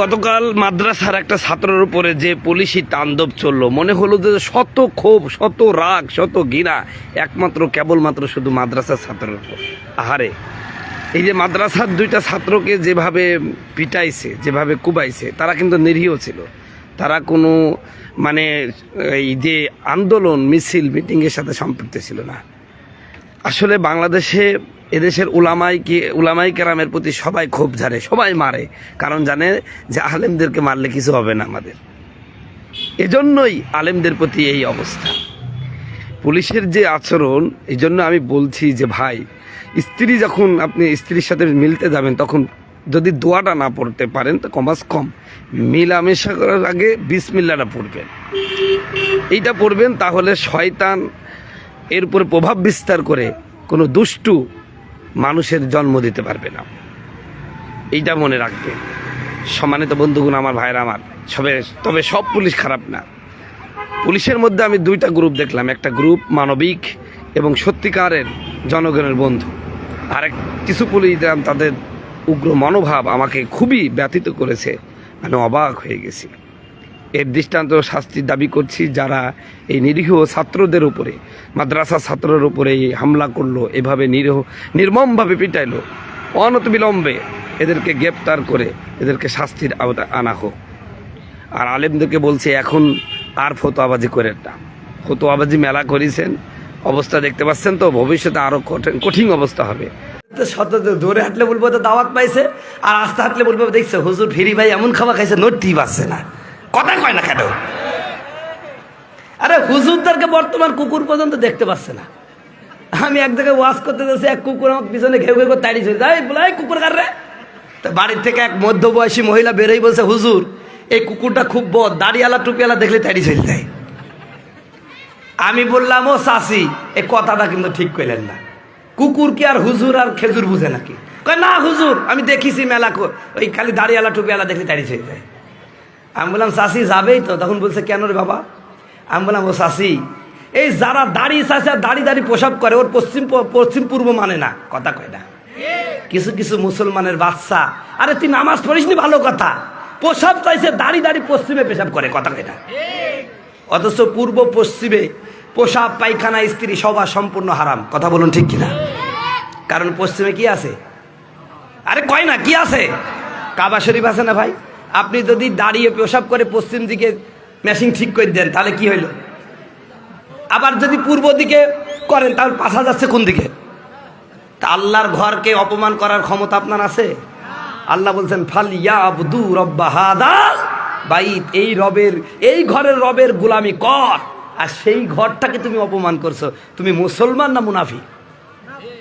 গতকাল মাদ্রাসার একটা ছাত্রের উপরে যে পুলিশি তাণ্ডব চলল, মনে হলো যে শত ক্ষোভ, শত রাগ, শত ঘৃণা, একমাত্র, কেবলমাত্র শুধু মাদ্রাসার ছাত্রের উপর। আহারে, এই যে মাদ্রাসার দুইটা ছাত্রকে যেভাবে পিটাইছে, যেভাবে কুবাইছে, তারা কিন্তু নিরীহ ছিল। তারা কোনো মানে এই যে আন্দোলন, মিছিল, মিটিংয়ের সাথে সম্পৃক্ত ছিল না। আসলে বাংলাদেশে এদেশের উলামাই কি, উলামাই কেরামের প্রতি সবাই ক্ষোভ ঝাড়ে, সবাই মারে। কারণ জানে যে আলেমদেরকে মারলে কিছু হবে না আমাদের। এজন্যই আলেমদের প্রতি এই অবস্থা। পুলিশের যে আচরণ এই জন্য আমি বলছি যে, ভাই, স্ত্রী যখন আপনি স্ত্রীর সাথে মিলতে যাবেন, তখন যদি দোয়াটা না পড়তে পারেন, তো কমাস কম। মিলামেশা করার আগে বিসমিল্লাটা পড়বেন। এইটা পড়বেন তাহলে শয়তান এর উপরে প্রভাব বিস্তার করে কোনো দুষ্টু মানুষের জন্ম দিতে পারবে না। এইটা মনে রাখবে। সম্মানিত বন্ধুগুলো আমার ভাইরা আমার, সবে, তবে সব পুলিশ খারাপ না। পুলিশের মধ্যে আমি দুইটা গ্রুপ দেখলাম। একটা গ্রুপ মানবিক এবং সত্যিকারের জনগণের বন্ধু। আরেক, কিছু পুলিশ তাদের উগ্র মনোভাব আমাকে খুবই ব্যথিত করেছে। আমি অবাক হয়ে গেছি। এর দৃষ্টান্ত শাস্তির দাবি করছি যারা এই নিরীহ ছাত্রদের উপরে, মাদ্রাসা ছাত্রের উপরে হামলা করল, এভাবে নিরীহ, নির্মমভাবে পিটাইলো অনত বিলম্বে এদেরকে গ্রেপ্তার করে এদেরকে শাস্তির আওতা আনা হোক। আর আলেমদেরকে বলছে, এখন আর ফতোয়াবাজি করেন না। ফতোয়াবাজি মেলা করেছেন, অবস্থা দেখতে পাচ্ছেন তো, ভবিষ্যতে আরও কঠিন কঠিন অবস্থা হবে। দৌড়ে হাঁটলে বলব তো দাওয়াত পাইছে, আর আস্তে হাঁটলে বলব দেখছে, হুজুর ফিরি ভাই এমন খাবার খাইছে, নড়তেই পারছে না। কথা কয় না কেন? আরে হুজুরদেরকে বর্তমান কুকুর পর্যন্ত দেখতে পাচ্ছে না। আমি এক জায়গায় ওয়াশ করতে যাচ্ছি এক কুকুর আমার পিছনে ঘেউ ঘেউ করে তাড়িয়ে চলে যাই বলে "এই কুকুর কার রে? তো বাড়ির থেকে এক মধ্যবয়সী মহিলা বেরোই বলছে হুজুর এই কুকুরটা খুব বদ দাড়িওয়ালা টুপিওয়ালা দেখলে তাড়িয়ে চলে যায়। আমি বললাম ও চাষি এই কথাটা কিন্তু ঠিক করলেন না। কুকুর কি আর হুজুর আর খেজুর বুঝে নাকি? কয় না হুজুর আমি দেখিছি মেলা কো- ওই খালি দাড়িওয়ালা টুপিওয়ালা দেখলে তাড়িয়ে চলে যায়। আমি বললাম চাষি যাবেই তো। তখন বলছে, কেন রে বাবা? আমি বললাম, ও চাষি এই যারা দাড়ি চাষে আর দাড়ি দাড়ি পোশাক করে, ওর পশ্চিম পশ্চিম পূর্ব মানে না। কথা কয় না। কিছু কিছু মুসলমানের বাচ্চা, আরে তুই নামাজ পড়িসনি ভালো কথা। পোশাক চাইছে, দাড়ি দাড়ি পশ্চিমে পেশাব করে, কথা কয় না। অথচ পূর্ব পশ্চিমে পোশাক, পায়খানা স্ত্রী সবার সম্পূর্ণ হারাম। কথা বলুন ঠিক কিনা? কারণ পশ্চিমে কি আছে? আরে কয় না, কি আছে? কাবা শরীফ আছে না ভাই? আপনি যদি দাঁড়িয়ে পেশাব করে পশ্চিম দিকে মেশিন ঠিক করে দেন, তাহলে কি হইল? আবার যদি পূর্ব দিকে করেন, তাহলে পাশা যাচ্ছে কোন দিকে? তা আল্লাহর ঘরকে অপমান করার ক্ষমতা আপনার আছে? আল্লাহ বলছেন ফাল বাইত। এই রবের, এই ঘরের রবের গোলামি কর। আর সেই ঘরটাকে তুমি অপমান করছ। তুমি মুসলমান না মুনাফি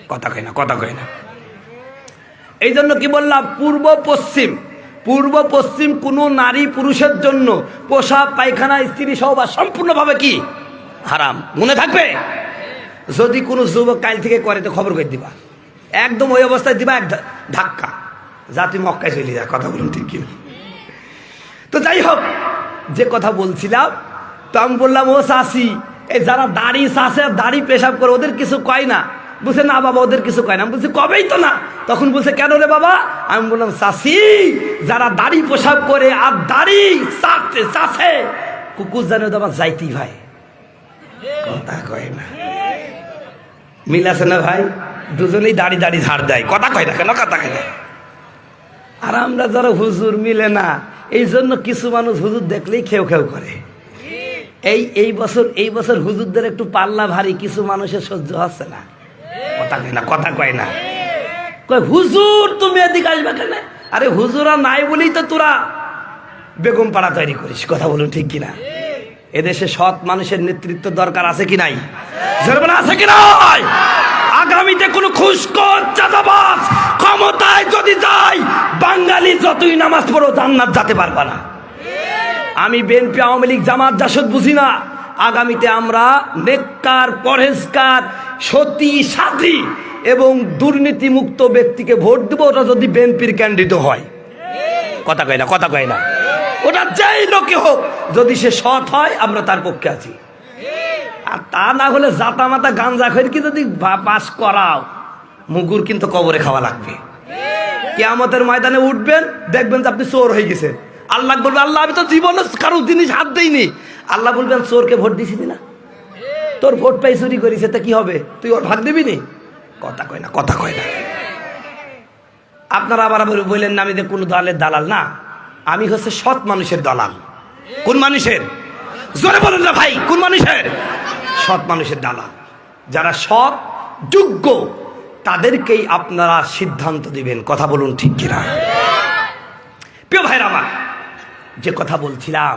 কথা কয় না, কথা কয় না। এই জন্য কি বললাম, পূর্ব পশ্চিম পূর্ব পশ্চিম কোনো নারী পুরুষের জন্য পোশাক, পায়খানা, স্ত্রী সহবাস সম্পূর্ণভাবে কি? হারাম। মনে থাকবে? যদি কোনো যুবক কাল থেকে করে, তো খবর করে দিবা। একদম ওই অবস্থায় দিবা, এক ধাক্কা। যা তুই মক্কায় চলে যা কথা বলুন ঠিক তো যাই হোক, যে কথা বলছিলাম, তো আমি বললাম, ও চাষি এই যারা দাড়ি চাষে দাড়ি পেশাব করে, ওদের কিছু কয় না? বলছে, না বাবা, ওদের কিছু কয় না। বলছি, কবেই তো না। তখন বলছে, কেন রে বাবা? আমি বললাম, চাষি, যারা দাড়ি পোশাক করে আর দাড়ি চাষতে চাষে, কুকুর জানে তো আমার যাইতেই ভাই। কথা কয় না। মিল আছে না ভাই? দুজনেই দাড়ি দাড়ি ঝাড় দেয়। কথা কয় না কেন? কথা কয় না। আর আমরা যারা হুজুর মিলে না, এই জন্য কিছু মানুষ হুজুর দেখলেই খেউ খেউ করে। এই এই বছর এই বছর হুজুরদের একটু পাল্লা ভারী, কিছু মানুষের সহ্য হচ্ছে না। কথা কয় না, কথা কয় না। কয়, হুজুর, তুমি এদিকে আসবে কেন? আরে, হুজুরা নাই বলেই তো তোরা বেগম পাড়া তৈরি করিস, কথা বলুন ঠিক কিনা? এদেশে সৎ মানুষের নেতৃত্ব দরকার আছে কি নাই? আছে কি নাই? আগামীতে কোনো খুশকর চাঁদাবাজ ক্ষমতায় যদি যায়, বাঙালি যতই নামাজ পড়ো, জান্নাত যেতে পারবা না। আমি বিএনপি, আওয়ামী লীগ, জামাত, জাসদ বুঝি না। আগামীতে আমরা নেককার পরহেজকার সতী সাথী এবং দুর্নীতিমুক্ত ব্যক্তিকে ভোট দেবো, ওটা যদি বিএনপির ক্যান্ডিডেট হয়। কথা কয় না, কথা কয় না। ওটা যেই লোকে হোক, যদি সে সৎ হয়, আমরা তার পক্ষে আছি। আর তা না হলে জাতা মাতা গাঞ্জা কি যদি পাস করাও, মুগুর কিন্তু কবরে খাওয়া লাগবে। কেয়ামতের ময়দানে উঠবেন, দেখবেন যে আপনি চোর হয়ে গেছেন। আল্লাহ বলবে, আল্লাহ, আমি তো জীবনে কারও জিনিস হাত দেইনি। আল্লাহ বলবেন, চোরকে ভোট দিছিলি না তোর ভোট পাই চুরি করিস তা কি হবে? তুই ওর ভাগ দিবি নি? কথা কয় না, কথা কয় না। আপনারা আবার আবার বললেন না আমি যে কোনো দলের দালাল না, আমি হচ্ছে সৎ মানুষের দালাল। কোন মানুষের? জোরে বলেন না ভাই, কোন মানুষের? সৎ মানুষের দালাল। যারা সৎ, যোগ্য, তাদেরকেই আপনারা সিদ্ধান্ত দিবেন। কথা বলুন ঠিক কিনা? প্রিয় ভাইরা আমার, যে কথা বলছিলাম